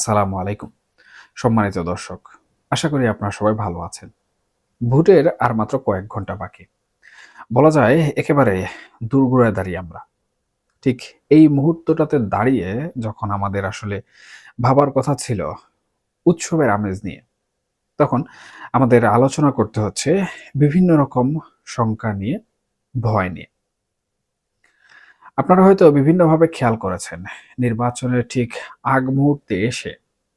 আসসালামু আলাইকুম। সম্মানিত দর্শক, আশা করি আপনারা সবাই ভালো আছেন। ভোটের আর মাত্র কয়েক ঘণ্টা বাকি। বলা যায় একেবারে দূরগোড়ায় দাঁড়িয়ে আমরা। ঠিক এই মুহূর্তটাতে দাঁড়িয়ে যখন আমাদের আসলে ভাবার কথা ছিল উৎসবের আমেজ নিয়ে, তখন আমাদের আলোচনা করতে হচ্ছে বিভিন্ন রকম শঙ্কা নিয়ে, ভয় নিয়ে। আপনারা হয়তো বিভিন্নভাবে খেয়াল করেছেন, নির্বাচনের ঠিক আগ মুহূর্তে এসে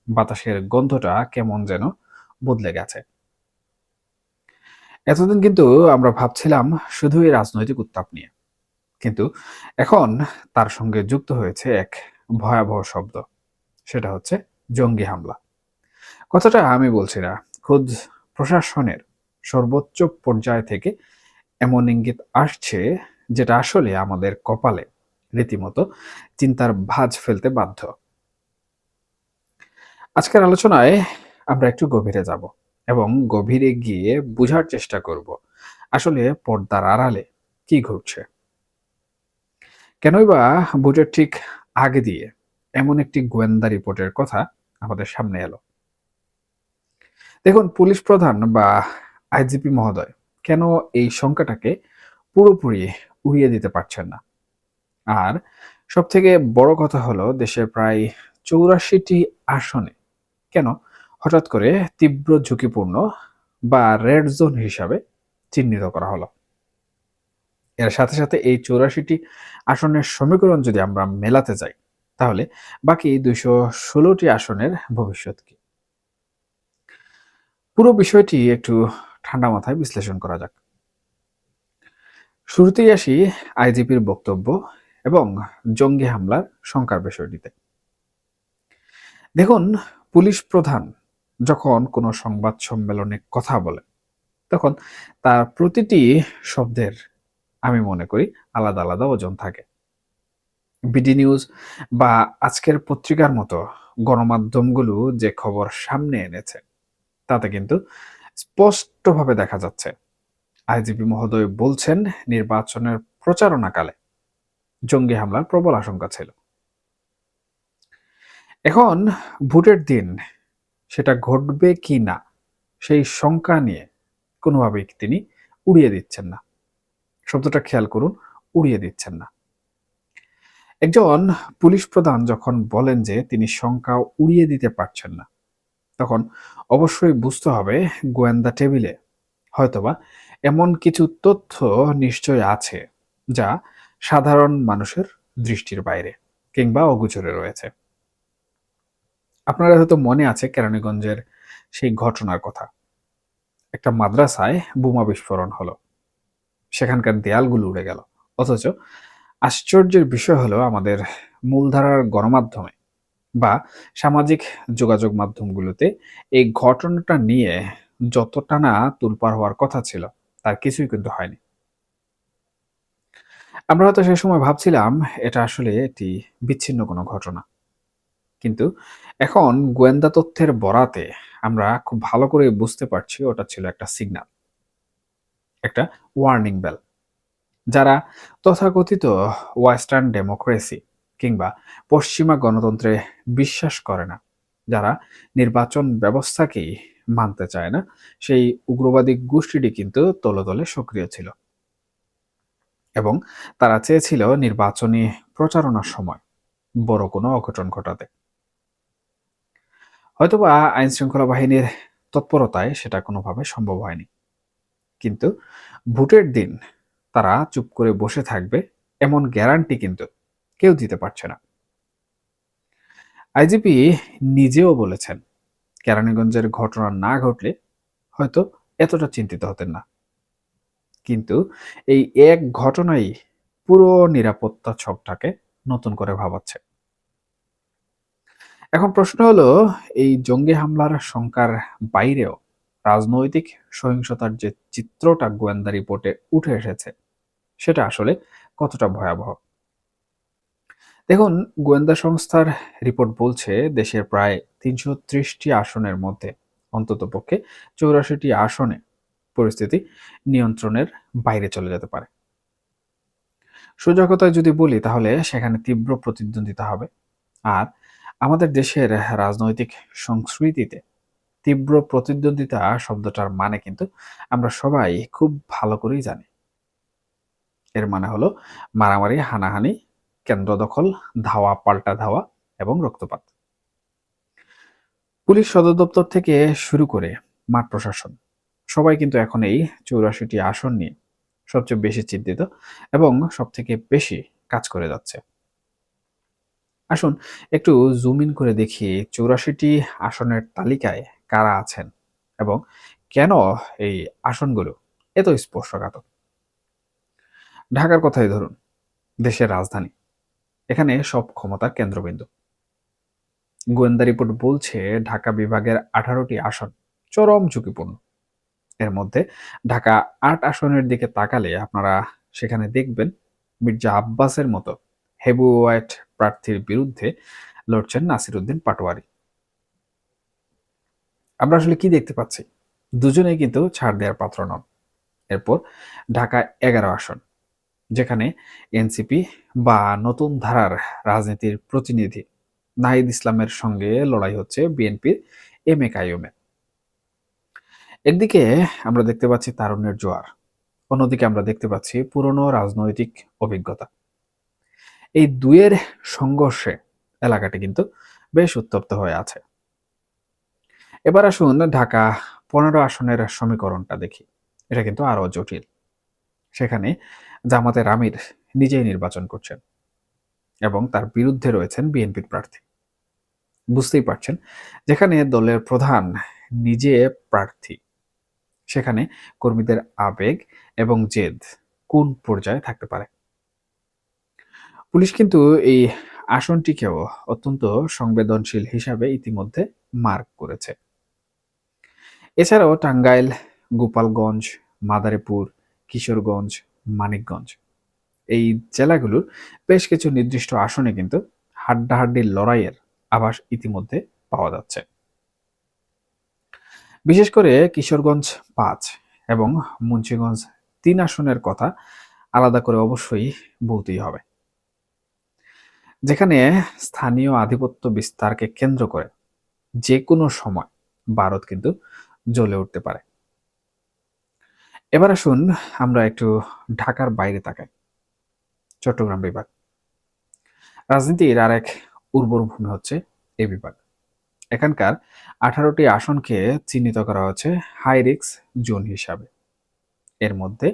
বাতাসের গন্ধটা কেমন যেন বদলে গেছে। এতদিন কিন্তু আমরা ভাবছিলাম শুধুই রাজনৈতিক উত্তাপ নিয়ে। কিন্তু এখন তার সঙ্গে যুক্ত হয়েছে এক ভয়াবহ শব্দ, সেটা হচ্ছে জঙ্গি হামলা। কথাটা আমি বলছি না, খুদ প্রশাসনের সর্বোচ্চ পর্যায় থেকে এমন ইঙ্গিত আসছে যেটা আসলে আমাদের কপালে রীতিমতো চিন্তার ভাঁজ ফেলতে বাধ্য। আজকের আলোচনায় আমরা একটু গভীরে যাব এবং গভীরে গিয়ে বোঝার চেষ্টা করব, আসলে পর্দার আড়ালে কি ঘটছে? কেনই বা ভোটের ঠিক আগে দিয়ে এমন একটি গোয়েন্দা রিপোর্টের কথা আমাদের সামনে এলো। দেখুন, পুলিশ প্রধান বা আইজিপি মহোদয় কেন এই সংখ্যাটাকে পুরোপুরি উড়িয়ে দিতে পারছেন না? আর সব থেকে বড় কথা হলো দেশের প্রায় চৌরাশিটি আসনে। কেন? হঠাৎ করে তীব্র ঝুঁকিপূর্ণ বা রেড জোন হিসাবে চিহ্নিত করা হলো। এর সাথে সাথে এই চৌরাশিটি আসনের সমীকরণ যদি আমরা মেলাতে যাই, তাহলে বাকি দুইশো ষোলোটি আসনের ভবিষ্যৎ কি? পুরো বিষয়টি একটু ঠান্ডা মাথায় বিশ্লেষণ করা যাক। শুরুতেই আসি আইজিপির বক্তব্য এবং জঙ্গি হামলার শঙ্কার বিষয়টিতে। দেখুন, পুলিশ প্রধান যখন কোনো সংবাদ সম্মেলনে কথা বলেন তখন তার প্রতিটি শব্দের আমি মনে করি আলাদা আলাদা ওজন থাকে। বিডি নিউজ বা আজকের পত্রিকার মতো গণমাধ্যমগুলো যে খবর সামনে এনেছে, তাতে কিন্তু স্পষ্টভাবে দেখা যাচ্ছে। আইজিপি মহোদয় বলছেন, নির্বাচনের প্রচারণাকালে জঙ্গি হামলার প্রবল আশঙ্কা ছিল। এখন ভোটের দিন, সেটা ঘটবে কি না, সেই শঙ্কা নিয়ে কোনোভাবেই তিনি উড়িয়ে দিচ্ছেন না। শব্দটা খেয়াল করুন, উড়িয়ে দিচ্ছেন না। একজন পুলিশ প্রধান যখন বলেন যে তিনি শঙ্কা উড়িয়ে দিতে পারছেন না, তখন অবশ্যই বুঝতে হবে গোয়েন্দা টেবিলে হয়তোবা এমন কিছু তথ্য নিশ্চয় আছে, যা সাধারণ মানুষের দৃষ্টির বাইরে কিংবা অগোচরে রয়েছে। আপনারা হয়তো মনে আছে কেরানীগঞ্জের সেই ঘটনার কথা। একটা মাদ্রাসায় বোমা বিস্ফোরণ হলো। সেখানকার দেয়ালগুলো উড়ে গেল। অথচ আশ্চর্যের বিষয় হলো আমাদের মূলধারার গণমাধ্যমে বা সামাজিক যোগাযোগ মাধ্যমগুলোতে এই ঘটনাটা নিয়ে যতটা না তুলপার হওয়ার কথা ছিল, তার কিছুই কিন্তু হয়নি। আমরা হয়তো সেই সময় ভাবছিলাম, এটা আসলে একটি বিচ্ছিন্ন কোনো ঘটনা। কিন্তু এখন গোয়েন্দা তথ্যের বরাতে আমরা খুব ভালো করে বুঝতে পারছি, ওটা ছিল একটা সিগন্যাল একটা ওয়ার্নিং বেল যারা তথাকথিত ওয়েস্টার্ন ডেমোক্রেসি কিংবা পশ্চিমা গণতন্ত্রে বিশ্বাস করে না, যারা নির্বাচন ব্যবস্থাকেই মানতে চায় না, সেই উগ্রবাদী গোষ্ঠীটি কিন্তু তলতলে সক্রিয় ছিল। এবং তারা চেয়েছিল নির্বাচনী প্রচারণার সময় বড় কোনো অঘটন ঘটাতে। হয়তোবা আইন শৃঙ্খলা বাহিনীর তৎপরতায় সেটা কোনোভাবে সম্ভব হয়নি। কিন্তু ভোটের দিন তারা চুপ করে বসে থাকবে এমন গ্যারান্টি কিন্তু কেউ দিতে পারছে না। আইজিপি নিজেও বলেছেন, কেরানীগঞ্জের ঘটনা না ঘটলে হয়তো এতটা চিন্তিত হতেন না। কিন্তু এই এক ঘটনাই পুরো নিরাপত্তা ছকটাকে নতুন করে ভাবাচ্ছে। এখন প্রশ্ন হলো, এই জঙ্গি হামলার শঙ্কার বাইরেও রাজনৈতিক সহিংসতার যে চিত্রটা গোয়েন্দা রিপোর্টে উঠে এসেছে, সেটা আসলে কতটা ভয়াবহ? দেখুন, গোয়েন্দা সংস্থার রিপোর্ট বলছে, দেশের প্রায় তিনশো ত্রিশটি আসনের মধ্যে অন্ততপক্ষে চৌরাশিটি আসনে পরিস্থিতি নিয়ন্ত্রণের বাইরে চলে যেতে পারে। সোজা কথায় যদি বলি, তাহলে সেখানে তীব্র প্রতিদ্বন্দ্বিতা হবে। আর আমাদের দেশের রাজনৈতিক সংস্কৃতিতে তীব্র প্রতিদ্বন্দ্বিতা শব্দটার মানে কিন্তু আমরা সবাই খুব ভালো করেই জানি। এর মানে হলো মারামারি, হানাহানি, কেন্দ্র দখল, ধাওয়া, পাল্টা ধাওয়া এবং রক্তপাত। পুলিশ সদর দপ্তর থেকে শুরু করে মাঠ প্রশাসন সবাই কিন্তু এখন এই চৌরাশিটি আসন নিয়ে সবচেয়ে বেশি চিন্তিত এবং সব থেকে বেশি কাজ করে যাচ্ছে। আসুন একটু জুম ইন করে দেখি চৌরাশিটি আসনের তালিকায় কারা আছেন এবং কেন এই আসনগুলো এত স্পর্শকাতর? ঢাকার কথাই ধরুন, দেশের রাজধানী, এখানে সব ক্ষমতার কেন্দ্রবিন্দু। গোয়েন্দা রিপোর্ট বলছে ঢাকা বিভাগের আঠারোটি আসন চরম ঝুঁকিপূর্ণ। এর মধ্যে ঢাকা আট আসনের দিকে তাকালে আপনারা সেখানে দেখবেন মির্জা আব্বাসের মতো হেভিওয়েট প্রার্থীর বিরুদ্ধে লড়ছেন নাসির উদ্দিন পাটোয়ারি। আমরা আসলে কি দেখতে পাচ্ছি? দুজনেই কিন্তু ছাড় দেওয়ার পাত্র নন। এরপর ঢাকা এগারো আসন, যেখানে এনসিপি বা নতুন ধারার রাজনীতির প্রতিনিধি নাহিদ ইসলামের সঙ্গে লড়াই হচ্ছে বিএনপির এম এ কাইমে একদিকে আমরা দেখতে পাচ্ছি তারুণ্যের জোয়ার, অন্যদিকে আমরা দেখতে পাচ্ছি পুরনো রাজনৈতিক অভিজ্ঞতা। এই দুয়ের সংঘর্ষে এলাকাটি কিন্তু বেশ উত্তপ্ত হয়ে আছে। এবার আসুন ঢাকা পনেরো আসনের সমীকরণটা দেখি। এটা কিন্তু আরও জটিল। সেখানে জামাতের আমির নিজেই নির্বাচন করছেন এবং তার বিরুদ্ধে রয়েছেন বিএনপির প্রার্থী। বুঝতেই পারছেন, যেখানে দলের প্রধান নিজে প্রার্থী। সেখানে কর্মীদের আবেগ এবং জেদ কোন পর্যায়ে থাকতে পারে? পুলিশ কিন্তু এই আসনটিকেও অত্যন্ত সংবেদনশীল হিসাবে ইতিমধ্যে মার্ক করেছে। এছাড়াও টাঙ্গাইল, গোপালগঞ্জ, মাদারীপুর, কিশোরগঞ্জ, মানিকগঞ্জ এই জেলাগুলোর বেশ কিছু নির্দিষ্ট আসনে কিন্তু হাড্ডাহাড্ডির লড়াইয়ের আভাস ইতিমধ্যে পাওয়া যাচ্ছে। বিশেষ করে কিশোরগঞ্জ পাঁচ এবং মুন্সিগঞ্জ তিন আসনের কথা আলাদা করে অবশ্যই বলতেই হবে। যেখানে স্থানীয় আধিপত্য বিস্তারকে কেন্দ্র করে যে কোনো সময় ভারত কিন্তু জ্বলে উঠতে পারে। এবার আসুন আমরা একটু ঢাকার বাইরে তাকাই, চট্টগ্রাম বিভাগ। রাজনীতির আর এক উর্বর ভূমি হচ্ছে এই বিভাগ। এখানকার আঠারোটি আসনকে চিহ্নিত করা হচ্ছে হাই রিক্স জোন হিসাবে। এর মধ্যে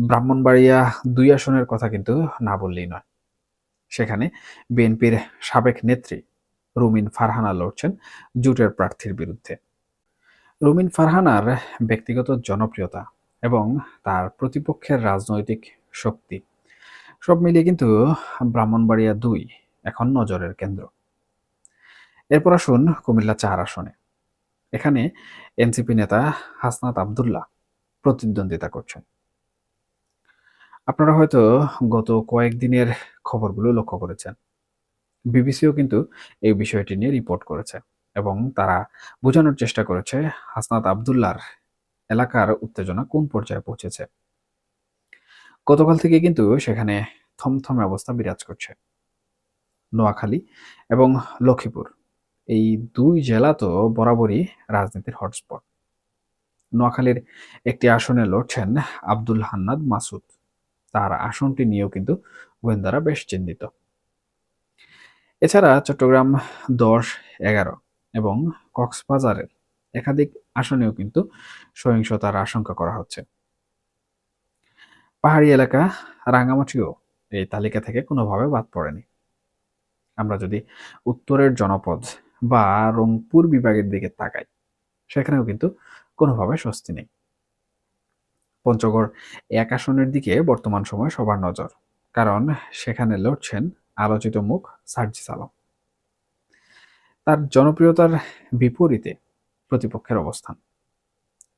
ব্রাহ্মণবাড়িয়া দুই আসনের কথা কিন্তু না বললেই নয়। সেখানে বিএনপির সাবেক নেত্রী রুমিন ফারহানা লড়ছেন জুটের প্রার্থীর বিরুদ্ধে। রুমিন ফারহানার ব্যক্তিগত জনপ্রিয়তা এবং তার প্রতিপক্ষের রাজনৈতিক শক্তি সব মিলিয়ে কিন্তু ব্রাহ্মণবাড়িয়া দুই এখন নজরের কেন্দ্র। এরপর আসুন কুমিল্লা চার আসনে। এখানে এনসিপি নেতা হাসনাত আবদুল্লাহ প্রতিদ্বন্দ্বিতা করছেন। আপনারা হয়তো গত কয়েকদিনের খবরগুলো লক্ষ্য করেছেন। বিবিসিও কিন্তু এই বিষয়টি নিয়ে রিপোর্ট করেছে এবং তারা বোঝানোর চেষ্টা করেছে হাসনাত আবদুল্লার এলাকার উত্তেজনা কোন পর্যায়ে পৌঁছেছে। গতকাল থেকে কিন্তু সেখানে থমথমে অবস্থা বিরাজ করছে। নোয়াখালী এবং লক্ষ্মীপুর। এই দুই জেলা তো বরাবরই রাজনীতির হটস্পট। নোয়াখালীর একটি আসনে লড়ছেন আব্দুল হান্নাদ মাসুদ। তার আসনটি নিয়েও কিন্তু গোয়েন্দারা বেশ চিন্তিত। এছাড়া চট্টগ্রাম দশ এগারো এবং কক্সবাজারের একাধিক আসনেও কিন্তু সহিংসতার আশঙ্কা করা হচ্ছে। পাহাড়ি এলাকা রাঙ্গামাটিও এই তালিকা থেকে কোনোভাবে বাদ পড়েনি। আমরা যদি উত্তরের জনপদ বা রংপুর বিভাগের দিকে তাকাই, সেখানেও কিন্তু কোনোভাবে স্বস্তি নেই। পঞ্চগড় এক আসনের দিকে বর্তমান সময় সবার নজর, কারণ সেখানে লড়ছেন আলোচিত মুখ সার্জিস আলম। তার জনপ্রিয়তার বিপরীতে প্রতিপক্ষের অবস্থান।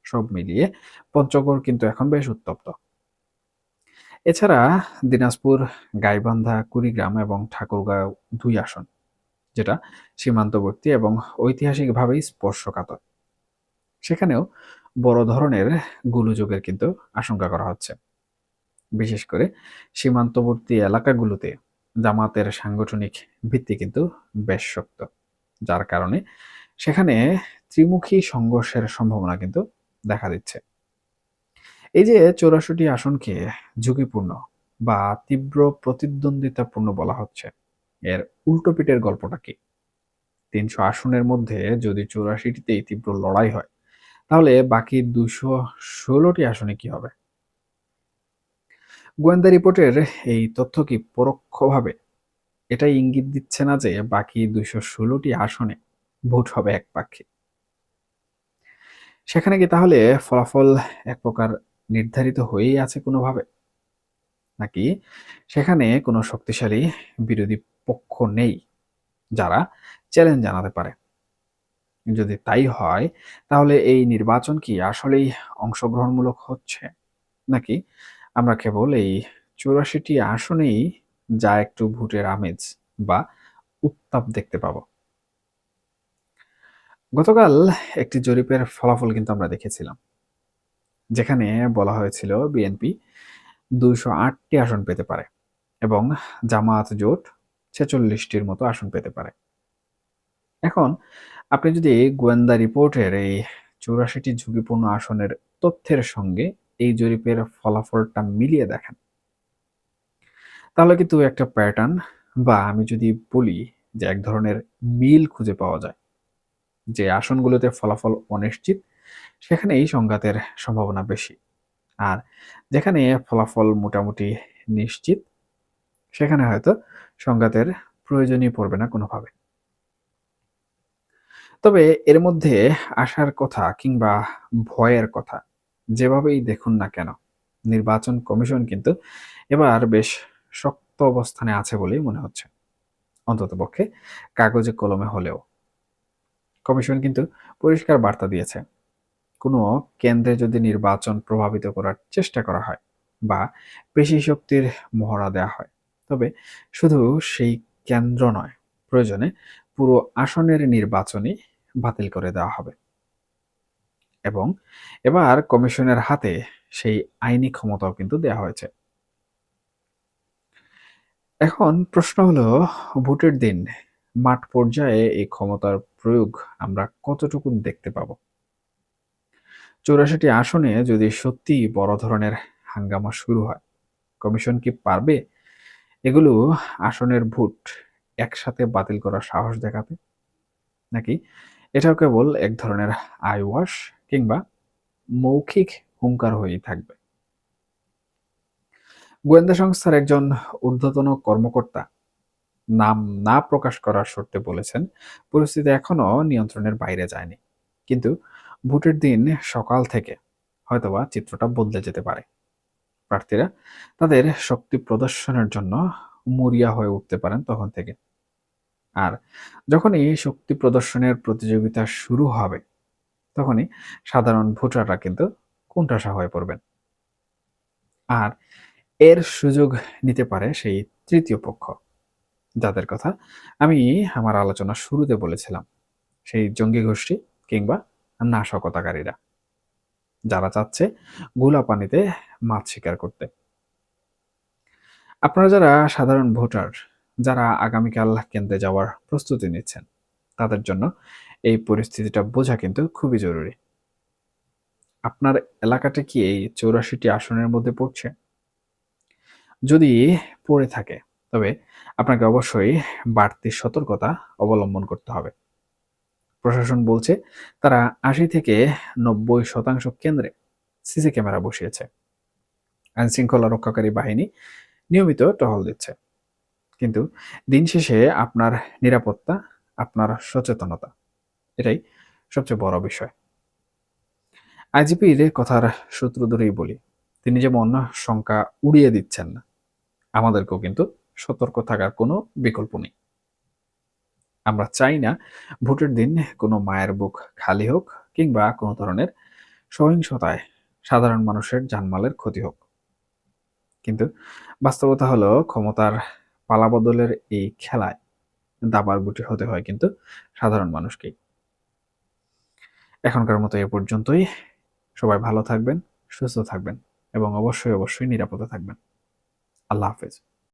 সব মিলিয়ে পঞ্চগড় কিন্তু এখন বেশ উত্তপ্ত। এছাড়া দিনাজপুর, গাইবান্ধা, কুড়িগ্রাম এবং ঠাকুরগাঁও দুই আসন। যেটা সীমান্তবর্তী এবং ঐতিহাসিকভাবেই স্পর্শকাতর। সেখানেও বড় ধরনের গোলযোগের কিন্তু আশঙ্কা করা হচ্ছে। বিশেষ করে সীমান্তবর্তী এলাকাগুলোতে জামাতের সাংগঠনিক ভিত্তি কিন্তু বেশ শক্ত, যার কারণে সেখানে ত্রিমুখী সংঘর্ষের সম্ভাবনা কিন্তু দেখা দিচ্ছে। এই যে চৌরাশিটি আসনকে ঝুঁকিপূর্ণ বা তীব্র প্রতিদ্বন্দ্বিতাপূর্ণ বলা হচ্ছে এর উল্টো পিঠের গল্পটা কি? তিনশো আসনের মধ্যে যদি চৌরাশিটিতেই তীব্র লড়াই হয়, তাহলে বাকি দুশো ষোলোটি আসনে কি হবে? গোয়েন্দা রিপোর্টের এই তথ্য কি পরোক্ষভাবে? এটাই ইঙ্গিত দিচ্ছে না যে বাকি দুইশো ষোলোটি আসনে ভোট হবে এক পাক্ষিক। সেখানে কি তাহলে ফলাফল এক প্রকার নির্ধারিত হয়েই আছে কোনোভাবে? নাকি সেখানে কোনো শক্তিশালী বিরোধী পক্ষ নেই যারা চ্যালেঞ্জ জানাতে পারে। যদি তাই হয়, তাহলে এই নির্বাচন কি আসলেই অংশগ্রহণমূলক হচ্ছে? নাকি আমরা কেবল এই চৌরাশিটি আসনেই যা একটু ভোটের আমেজ বা উত্তাপ দেখতে পাব? গতকাল একটি জরিপের ফলাফল কিন্তু আমরা দেখেছিলাম, যেখানে বলা হয়েছিল বিএনপি দুইশো আটটি আসন পেতে পারে এবং জামায়াত জোট ছেচল্লিশটির মতো আসন পেতে পারে। এখন আপনি যদি গোয়েন্দা রিপোর্টের এই চৌরাশিটি ঝুঁকিপূর্ণ আসনের তথ্যের সঙ্গে এই জরিপের ফলাফলটা মিলিয়ে দেখেন, তাহলে কিন্তু একটা প্যাটার্ন বা আমি যদি বলি যে এক ধরনের মিল খুঁজে পাওয়া যায়, যে আসনগুলোতে ফলাফল অনিশ্চিত, সেখানে এই সংঘাতের সম্ভাবনা বেশি। আর যেখানে ফলাফল মোটামুটি নিশ্চিত সেখানে হয়তো সংঘাতের প্রয়োজনই পড়বে না কোনোভাবে। তবে এর মধ্যে আসার কথা কিংবা ভয়ের কথা যেভাবেই দেখুন না কেন, নির্বাচন কমিশন কিন্তু এবার বেশ শক্ত অবস্থানে আছে বলেই মনে হচ্ছে। অন্তত পক্ষে কাগজে কলমে হলেও। কমিশন কিন্তু পরিষ্কার বার্তা দিয়েছে, কোনো কেন্দ্রে যদি নির্বাচন প্রভাবিত করার চেষ্টা করা হয় বা পেশি শক্তির মহড়া দেওয়া হয় তবে শুধু সেই কেন্দ্র নয়, প্রয়োজনে পুরো আসনের নির্বাচনই বাতিল করে দেওয়া হবে। এবং এবার কমিশনের হাতে সেই আইনি ক্ষমতাও কিন্তু দেওয়া হয়েছে। এখন প্রশ্ন হলো, ভোটের দিন মাঠ পর্যায়ে এই ক্ষমতার প্রয়োগ আমরা কতটুকু দেখতে পাব? চৌরাশিটি আসনে যদি সত্যি বড় ধরনের হাঙ্গামা শুরু হয়, কমিশন কি পারবে এগুলো আসনের ভোট একসাথে বাতিল করার সাহস দেখাতে? নাকি এটাও কেবল এক ধরনের আইওয়াশ কিংবা মৌখিক হুঙ্কার হয়েই থাকবে? গোয়েন্দা সংস্থার একজন ঊর্ধ্বতন কর্মকর্তা নাম না প্রকাশ করার শর্তে বলেছেন, পরিস্থিতি এখনও নিয়ন্ত্রণের বাইরে যায়নি। কিন্তু ভোটের দিন সকাল থেকে হয়তোবা চিত্রটা বদলে যেতে পারে। প্রার্থীরা তাদের শক্তি প্রদর্শনের জন্য মরিয়া হয়ে উঠতে পারেন তখন থেকে। আর যখনই শক্তি প্রদর্শনের প্রতিযোগিতা শুরু হবে, তখনই সাধারণ ভোটাররা কিন্তু কোনটাসা হয়ে পড়বেন। আর এর সুযোগ নিতে পারে সেই তৃতীয় পক্ষ, যাদের কথা আমি আমার আলোচনা শুরুতে বলেছিলাম। সেই জঙ্গি গোষ্ঠী কিংবা নাশকতাকারীরা। যারা চাচ্ছে গুলা পানিতে মাছ শিকার করতে। আপনারা যারা সাধারণ ভোটার, যারা আগামীকাল কেন্দ্রে যাওয়ার প্রস্তুতি নিচ্ছেন, তাদের জন্য এই পরিস্থিতিটা বোঝা কিন্তু খুবই জরুরি। আপনার এলাকাটা কি এই চৌরাশিটি আসনের মধ্যে পড়ছে? যদি পড়ে থাকে, তবে আপনাকে অবশ্যই বাড়তি সতর্কতা অবলম্বন করতে হবে। প্রশাসন বলছে তারা আশি থেকে নব্বই শতাংশ কেন্দ্রে সিসি ক্যামেরা বসিয়েছে। আইন শৃঙ্খলা রক্ষাকারী বাহিনী নিয়মিত টহল দিচ্ছে। কিন্তু দিন শেষে আপনার নিরাপত্তা, আপনার সচেতনতা, এটাই সবচেয়ে বড় বিষয়। আইজিপির কথার সূত্র ধরেই বলি, তিনি যেমন শঙ্কা উড়িয়ে দিচ্ছেন না, আমাদেরকেও কিন্তু সতর্ক থাকার কোনো বিকল্প নেই। আমরা চাই না ভোটের দিন কোনো মায়ের বুক খালি হোক কিংবা কোনো ধরনের সহিংসতায় সাধারণ মানুষের জানমালের ক্ষতি হোক। কিন্তু বাস্তবতা হলো ক্ষমতার পালাবদলের এই খেলায় দাবার গুটি হতে হয় কিন্তু সাধারণ মানুষকেই। এখনকার মতো এ পর্যন্তই। সবাই ভালো থাকবেন, সুস্থ থাকবেন এবং অবশ্যই অবশ্যই নিরাপদে থাকবেন। আল্লাহ হাফেজ।